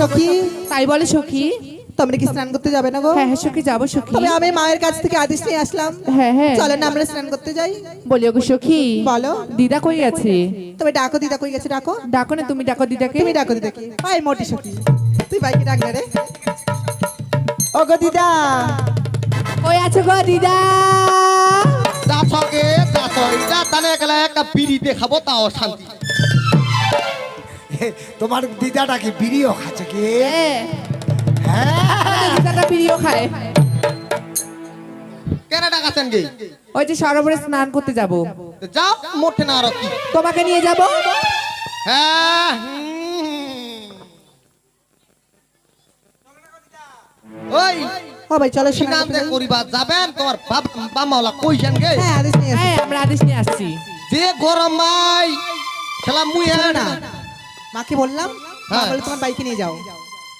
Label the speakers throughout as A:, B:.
A: সখী?
B: তাই বলে সখী।
A: তোমরা কি স্নান করতে যাবে না গো?
B: হ্যাঁ হ্যাঁ সখী যাব সখী।
A: তবে আমি মায়ের কাছ থেকে আদেশ নিয়ে আসলাম।
B: হ্যাঁ হ্যাঁ।
A: চলে না আমরা স্নান করতে যাই।
B: বলি ওগো সখী।
A: বলো।
B: দিদা কই
A: তবে ডাকো দিদা কই গেছে ডাকো।
B: ডাকো না তুমি ডাকো দিদাকে।
A: তুমি ডাকো দিদাকে। ভাই মোটি সখী। তুই ভাইকে ডাক রে। ও গো দিদা।
B: কই আছো গো দিদা?
C: যাছকে যাছ এটা তানে একলা একটা বিড়ি দেখাবো তাও শান্তি।
D: তোমার দিদাটা কি বিড়িও খাচ্ছে কি?
B: হ্যাঁ।
D: হ্যাঁ।
B: দিদাটা প্রিয় খায়।
C: কেন ডাকাছেন গে
B: ওই যে সরোবরে স্নান করতে যাব।
C: যাও মোটে না আর কি।
B: তোমাকে নিয়ে যাব?
C: হ্যাঁ ওই
A: ও চলো স্নান
C: সিনান
A: করতে
C: যে
A: যাই।
C: করিবা? যাবেন? তোমার বাপ বামাওলা কইছেন গে?
A: হ্যাঁ আদেশ নিয়ে
B: হ্যাঁ আমরা আদেশ নিয়ে আসছি।
C: যে গরম মাই খেলা মুই
A: না। মাকে বললাম মা
C: হ্যাঁ।
A: বলে তোমার বাইকে নিয়ে যাও।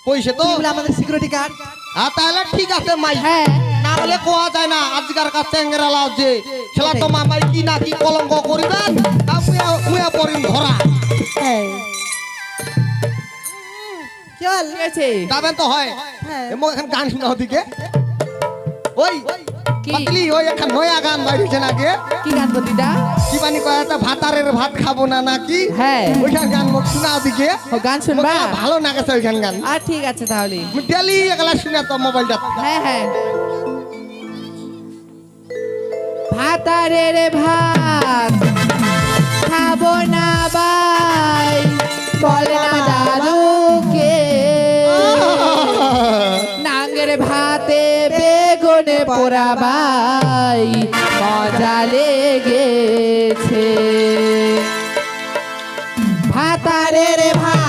C: কইছে তো?
A: তুমি বলে আমাদের সিকিউরিটি গার্ড
C: হ্যাঁ তাহলে ঠিক আছে মাই।
B: হ্যাঁ।
C: না বলে কোয়া যায় না আজকার কাছে লাও যে। খেলা তো মামাই কি না কি কলঙ্ক করিবেন তা মুয়া মুয়া পরিম ধরা।
A: হ্যাঁ। চল
B: ঠিক আছে
C: যাবেন তো হয়।
A: হ্যাঁ।
C: এমন এখন গান শোনা ওদিকে। ওই পাতলি ওই এখন নয়া গান বাইরেছে নাকি
B: কি গান দিদা?
C: কি বানি কয় একটা ভাতারের ভাত খাব না নাকি?
B: হ্যাঁ।
C: ওইখান গান মোক শোনা দিকে
B: ও গান শুনবা?
C: ভালো না গেছে ওইখান গান।
B: আর ঠিক আছে তাহলে।
C: আমি ডেলি এগুলা শুনে তো মোবাইলটা।
B: হ্যাঁ হ্যাঁ। ভাতারের ভাত খাব না বাই বলে না দাদুকে বেগুনে পোড়াবাই মজা লেগেছে। ভাতারের ভাত খাব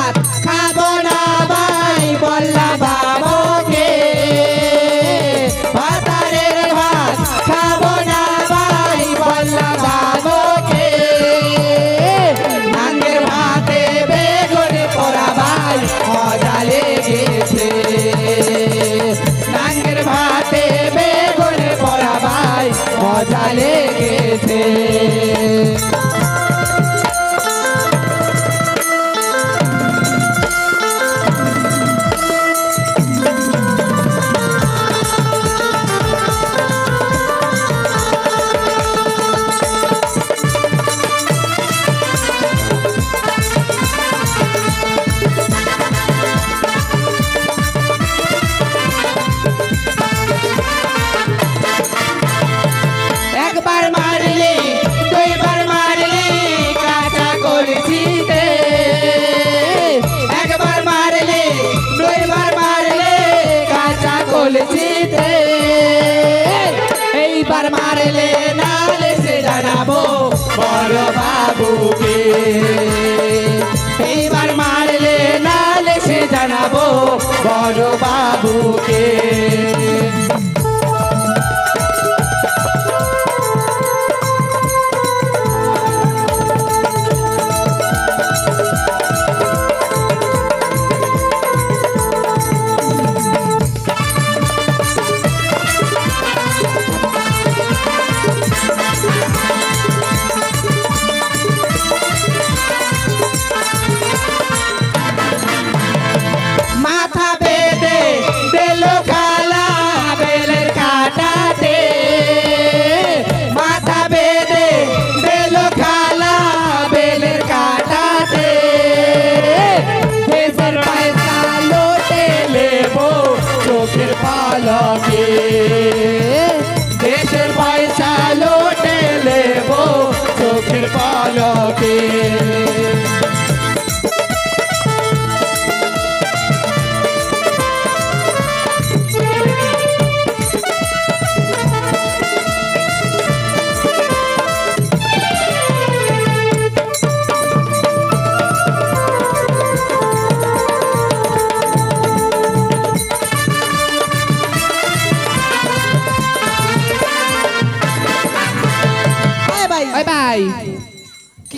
B: মারলে নালে সে জানাব বড় বাবুকে। এইবার মারলে নালে সে জানাব বড় বাবুকে।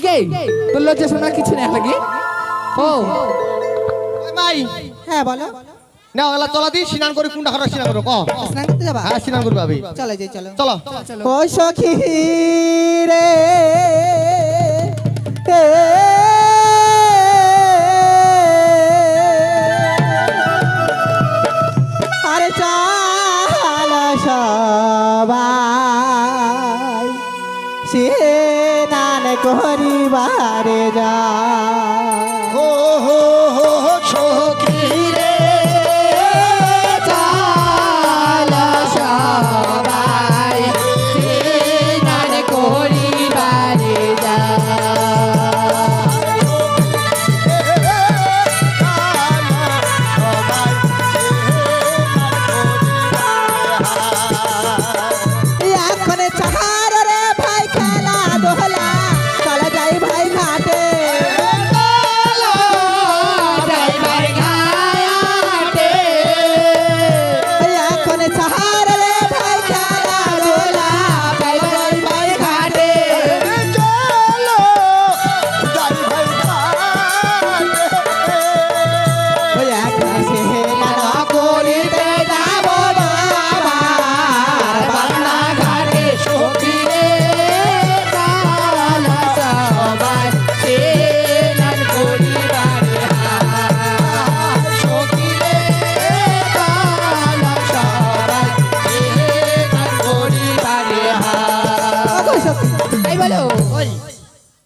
B: কে তোর লজ্জা শোনা কিছু না লাগে ও
C: মাই।
A: হ্যাঁ বলো।
C: না ওলা তোলা দি স্নান করে কোনটা হরা স্নান করো ক?
A: স্নান করতে যাবা?
C: হ্যাঁ স্নান করবে আবি
A: চলে যাই চলো।
C: চলো।
A: ও সখী রে। এ
B: সবাই
A: সে
B: করিবারে যা। বলো?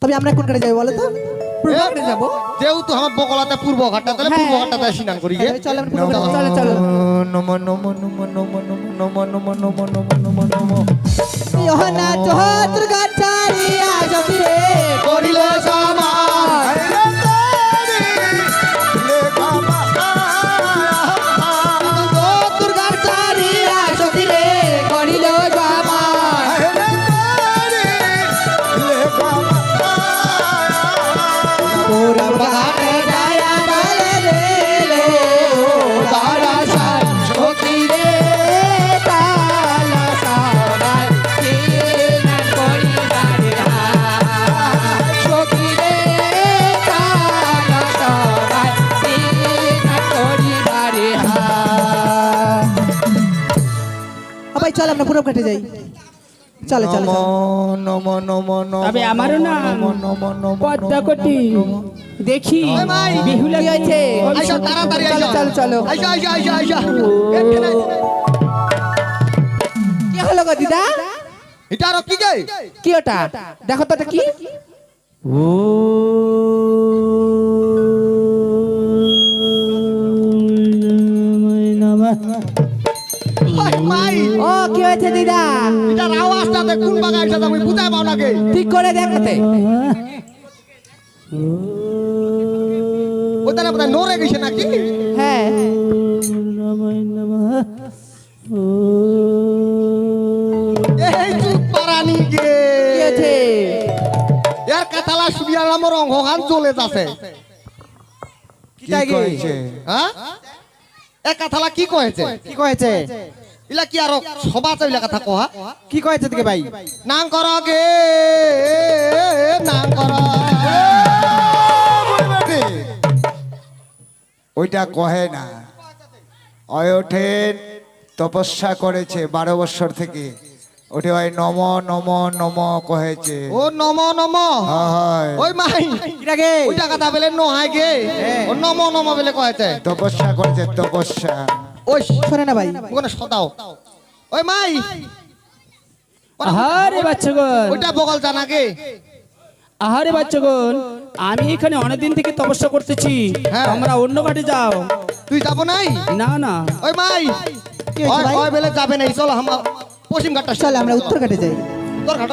A: তবে আমরা কোন কাটে যাব বলো তো?
B: যাব।
C: যেহেতু আমার বকলাতে পূর্ব ঘাটটা তাহলে
B: হ্যাঁ।
C: পূর্ব ঘাটটাতে স্নান করি গে।
A: চল
B: চলো চলো
D: নম নম নম নম নম নম নম নম নম নম নম
A: ইহনা চহত্র গাছারিয়া জমিরে
C: করিল
A: চল আমরা পূর্ব ঘাটে যাই। চলে চলে চল।
D: নম নম নম
E: তবে আমারও না পদ্মাকটি। দেখি
C: ওই মাই।
E: বিহুলা
B: কি হয়েছে?
C: আইসা তাড়াতাড়ি
B: চলো
C: আইসা।
B: চলো চলো।
C: আইসা আইসা আইসা আইসা। এখানে।
B: কি হলো গো দিদা?
C: এটা আর কি গে?
B: কি ওটা? দেখো তো ওটা কি
C: ওই
B: করে দেখতে।
C: ওটা না বোধহয় নড়ে গেছে নাকি?
B: হ্যাঁ।
C: কাতালা সুবিয়ার আমার চলে যাচ্ছে।
D: কি
C: হ্যাঁ? এ কাতালা কি কয়েছে?
A: কি কয়েছে?
C: ইলা কি আর সবা চাইলা কথা কহা
A: কি কয়েছে থেকে ভাই?
C: নাং কর গে নাং কর
D: ওইটা কহে না। অয়ঠেন তপস্যা করেছে বারো বছর থেকে। ওঠে ভাই নম নম নম কহেছে।
C: ও নম নম।
D: হয়।
C: ওই মাই
A: কিরা গে?
C: ওইটা কথা বলে নহাই গে। ও নম নম বলে কয়েছে।
D: তপস্যা করেছে তপস্যা।
C: ওই
A: শোনে না ভাই
C: ওখানে সদাও ওই মাই
E: আহারে বাচ্চাগণ
C: ওইটা বগল জানা গে।
E: আহারে বাচ্চাগণ আমি এখানে অনেকদিন থেকে তপস্যা করতেছি
C: হ্যাঁ।
E: আমরা অন্য ঘাটে যাও।
C: তুই যাব নাই?
E: না না।
C: ওই মাই ওই ওই বেলে যাবে নাই চলো আমরা পশ্চিম ঘাটটা
A: চল আমরা উত্তর ঘাটে যাই।
C: তোর ঘাট